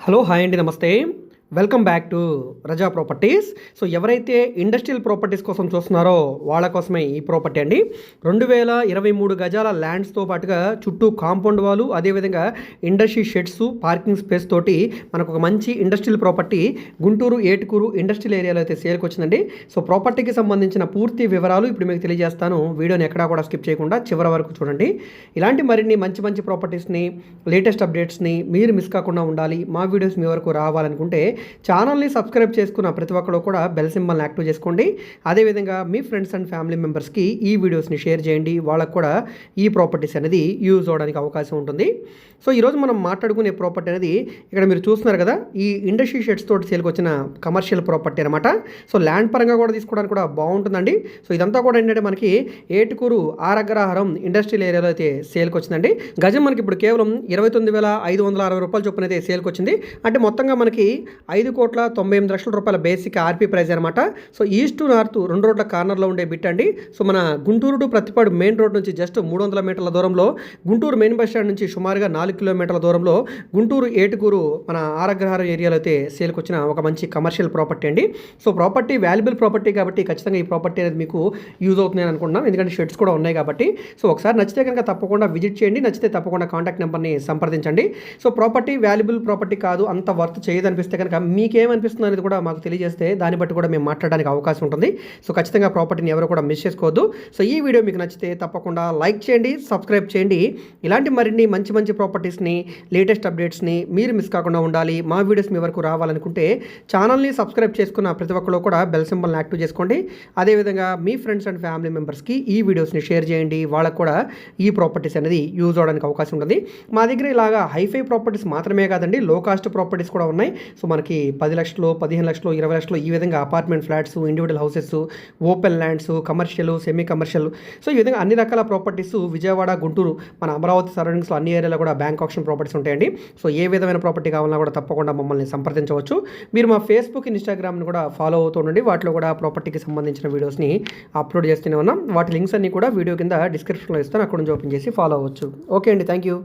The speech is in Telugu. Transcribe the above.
హలో హాయ్ అండి నమస్తే Welcome back to Raza properties. So ఎవరైతే ఇండస్ట్రియల్ ప్రాపర్టీస్ కోసం చూస్తున్నారో వాళ్ళ కోసమే ఈ ప్రాపర్టీ అండి. రెండు వేల ఇరవై మూడు గజాల ల్యాండ్స్తో పాటుగా చుట్టూ కాంపౌండ్ వాళ్ళు అదేవిధంగా ఇండస్ట్రీ షెడ్స్ పార్కింగ్ స్పేస్ తోటి మనకు ఒక మంచి industrial property Guntur Etukuru industrial ఏరియాలో అయితే సేల్కి వచ్చిందండి. సో ప్రాపర్టీకి సంబంధించిన పూర్తి వివరాలు ఇప్పుడు మీకు తెలియజేస్తాను. వీడియోని ఎక్కడా కూడా స్కిప్ చేయకుండా చివరి వరకు చూడండి. ఇలాంటి మరిన్ని మంచి మంచి ప్రాపర్టీస్ని లేటెస్ట్ అప్డేట్స్ని మీరు మిస్ కాకుండా ఉండాలి. మా వీడియోస్ మీ వరకు రావాలనుకుంటే ఛానల్ని సబ్స్క్రైబ్ చేసుకున్న ప్రతి ఒక్కరు కూడా బెల్ సింబల్ని యాక్టివ్ చేసుకోండి. అదేవిధంగా మీ ఫ్రెండ్స్ అండ్ ఫ్యామిలీ మెంబర్స్కి ఈ వీడియోస్ని షేర్ చేయండి. వాళ్ళకు కూడా ఈ ప్రాపర్టీస్ అనేది యూజ్ అవడానికి అవకాశం ఉంటుంది. సో ఈరోజు మనం మాట్లాడుకునే ప్రాపర్టీ అనేది ఇక్కడ మీరు చూస్తున్నారు కదా ఈ ఇండస్ట్రీ షెడ్స్ తోటి సేల్కి వచ్చిన కమర్షియల్ ప్రాపర్టీ అనమాట సో ల్యాండ్ పరంగా కూడా తీసుకోవడానికి కూడా బాగుంటుందండి. సో ఇదంతా కూడా ఏంటంటే మనకి ఏటుకూరు ఆరగ్రహారం ఇండస్ట్రియల్ ఏరియాలో అయితే సేల్కి వచ్చిందండి. గజం మనకి ఇప్పుడు కేవలం ఇరవై తొమ్మిది వేల ఐదు వందల అరవై రూపాయల చొప్పున అయితే సేల్కి వచ్చింది. అంటే మొత్తంగా మనకి ఐదు కోట్ల తొంభై ఎనిమిది లక్షల రూపాయల బేసిక్ ఆర్పీ ప్రైస్ అనమాట సో ఈస్ట్ టు నార్త్ రెండు రోడ్ల కార్నర్లో ఉండే బిట్ అండి. సో మన Guntur to Prathipadu main road నుంచి జస్ట్ మూడు వందల మీటర్ల దూరంలో గుంటూరు మెయిన్ బస్ స్టాండ్ నుంచి సుమారుగా నాలుగు కిలోమీటర్ల దూరంలో గుంటూరు ఏటుకూరు మన ఆరగ్రహారం ఏరియాలో అయితే సేల్కి వచ్చిన ఒక మంచి కమర్షియల్ ప్రాపర్టీ అండి. సో ప్రాపర్టీ వాల్యుబుల్ ప్రాపర్టీ కాబట్టి ఖచ్చితంగా ఈ ప్రాపర్టీ అనేది మీకు యూజ్ అవుతుంది అనుకుంటున్నాం. ఎందుకంటే షెడ్స్ కూడా ఉన్నాయి కాబట్టి. సో ఒకసారి నచ్చితే కనుక తప్పకుండా విజిట్ చేయండి. నచ్చితే తప్పకుండా కాంటాక్ట్ నెంబర్ని సంప్రదించండి. సో ప్రాపర్టీ వాల్యుబుల్ ప్రాపర్టీ కాదు అంత వర్త్ చేయదనిపిస్తే కనుక మీకేమనిపిస్తుంది అనేది కూడా మాకు తెలియజేస్తే దాన్ని బట్టి కూడా మేము మాట్లాడడానికి అవకాశం ఉంటుంది. సో ఖచ్చితంగా ప్రాపర్టీని ఎవరు కూడా మిస్ చేసుకోవద్దు. సో ఈ వీడియో మీకు నచ్చితే తప్పకుండా లైక్ చేయండి సబ్స్క్రైబ్ చేయండి. ఇలాంటి మరిన్ని మంచి మంచి ప్రాపర్టీస్ని లేటెస్ట్ అప్డేట్స్ని మీరు మిస్ కాకుండా ఉండాలి. మా వీడియోస్ మీ వరకు రావాలనుకుంటే ఛానల్ని సబ్స్క్రైబ్ చేసుకున్న ప్రతి ఒక్కరు కూడా బెల్ సింబల్ని యాక్టివ్ చేసుకోండి. అదేవిధంగా మీ ఫ్రెండ్స్ అండ్ ఫ్యామిలీ మెంబర్స్కి ఈ వీడియోస్ని షేర్ చేయండి. వాళ్ళకు కూడా ఈ ప్రాపర్టీస్ అనేది యూజ్ అవడానికి అవకాశం ఉంటుంది. మా దగ్గర ఇలాగా హైఫై ప్రాపర్టీస్ మాత్రమే కాదండి లో కాస్ట్ ప్రాపర్టీస్ కూడా ఉన్నాయి. సో మనకి పది లక్షలు పదిహేను లక్షలు ఇరవై లక్షలు ఈ విధంగా apartment flats individual houses open lands commercial semi commercial so ఈ విధంగా అన్ని రకాల ప్రాపర్టీస్ విజయవాడ గుంటూరు మన అమరావతి సరౌండింగ్స్లో అన్ని ఏరియాలో కూడా బ్యాంక్ ఆప్షన్ ప్రాపర్టీస్ ఉంటాయండి. సో ఏ విధమైన ప్రాపర్టీ కావాలన్నా కూడా తప్పకుండా మమ్మల్ని సంప్రదించవచ్చు. మీరు మా ఫేస్బుక్ ఇన్స్టాగ్రామ్ని కూడా ఫాలో అవుతూ ఉండండి. వాటిలో కూడా ప్రాపర్టీకి సంబంధించిన వీడియోస్ని అప్లోడ్ చేస్తూనే ఉన్నాం. వాటి లింక్స్ అన్ని కూడా వీడియో కింద డిస్క్రిప్షన్లో ఇస్తాను. అక్కడ నుంచి ఓపెన్ చేసి ఫాలో అవ్వచ్చు. ఓకే అండి. Thank you